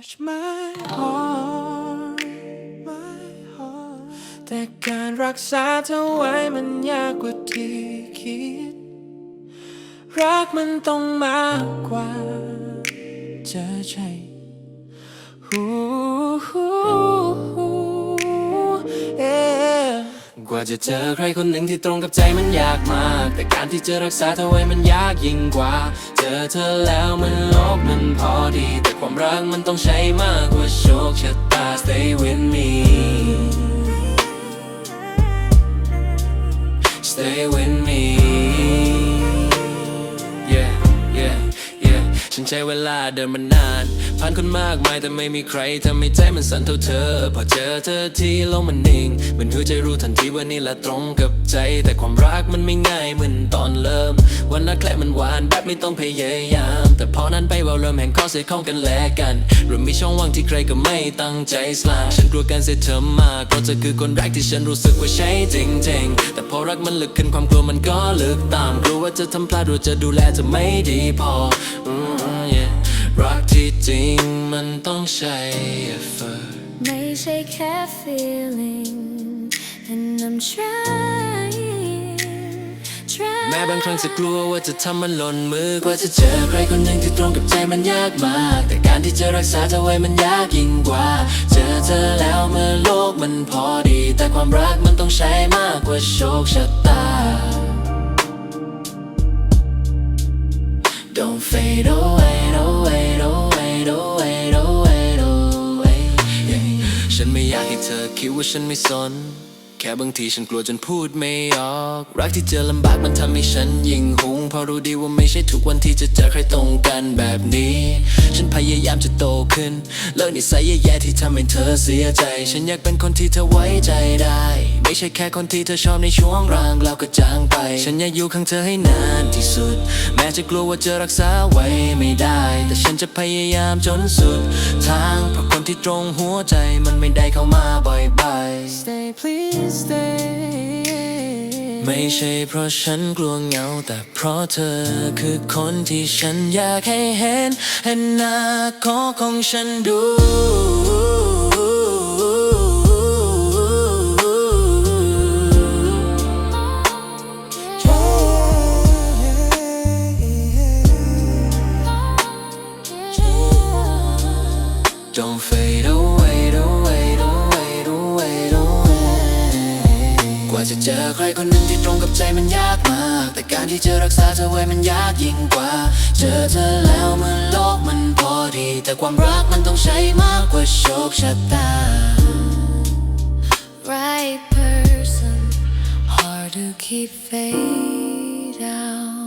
catch my heart my heart แต่การรักษาเธอไว้มันยากกว่าที่คิด รักมันต้องมากกว่าเจอใจฮู้ฮู้ฮู้เอกว่าจะเจอใครคนหนึ่งที่ตรงกับใจมันยากมาก แต่การที่จะรักษาเธอไว้มันยากยิ่งกว่า เจอเธอแล้วมันโลกมันพอดี รักมันต้องใช้มากกว่าโชคชะตา stay with me stay with me ฉันใช้เวลาเดินมานาน ผ่านคนมากมายแต่ไม่มีใครทำให้ใจมันสั่นเท่าเธอ พอเจอเธอที่โลกมันนิ่งเหมือนหัวใจรู้ทันทีว่านี่แหละตรงกับใจ แต่ความรักมันไม่ง่ายเหมือนตอนเริ่ม วันนักแคลมันหวานแบบไม่ต้องพยายาม แต่พอนั้นไปว่าเริ่มแห่งข้อเสียของกันและกันเริ่มมีช่องว่างที่ใครก็ไม่ตั้งใจสลางฉันกลัวการเสียเธอมากเพราะเธอคือคนแรกที่ฉันรู้สึกว่าใช่จริงๆ แต่พอรักมันลึกขึ้นความกลัวมันก็ลึกตามกลัวว่าจะทำพลาดหรือจะดูแลเธอไม่ดีพออื รักที่จริงมันต้องใช้ effort ไม่ใช่แค่ feeling and I'm trying trying แม้บางครั้งจะกลัวว่าจะทำมันหล่นมือกว่าจะเจอใครคนหนึ่งที่ตรงกับใจมันยากมาก แต่การที่จะรักษาเธอไว้มันยากยิ่งกว่า เจอเธอแล้วเมื่อโลกมันพอดี แต่ความรักมันต้องใช้มากกว่าโชคชะตา Don't fade away, away, away, away, away, away ฉันไม่อยากให้เธอคิดว่าฉันไม่สน แค่บางทีฉันกลัวจนพูดไม่ออก รักที่เจอลำบากมันทำให้ฉันยิ่งหุง พราะรู้ดีว่าไม่ใช่ทุกวันที่จะเจอใครตรงกันแบบนี้ ฉันพยายามจะโตขึ้น เลิกนิสัยแย่ๆที่ทำให้เธอเสียใจ ฉันอยากเป็นคนที่เธอไว้ใจได้ ไม่ใช่แค่คนที่เธอชอบในช่วงรางแล้วก็จางไป ฉันอยากอยู่ข้างเธอให้นานที่สุด แม้จะกลัวว่าจะรักษาไว้ไม่ได้ แต่ฉันจะพยายามจนสุดทางเพราะคนที่ตรงหัวใจมันไม่ได้เข้ามาบ่อยๆ Stay please stay ไม่ใช่เพราะฉันกลัวเหงา แต่เพราะเธอคือคนที่ฉันอยากให้เห็นเห็นหน้าขอของฉันดู Don't fade away, away, ว่าจะเจอใครคนหนึ่งที่ตรงกับใจมันยากมาก แต่การที่จะรักษาเธอไว้มันยากยิ่งกว่า เจอเธอแล้วมันโลกมันพอดี แต่ความรักมันต้องใช้มากกว่าโชคชะตา right person hard to keep fade out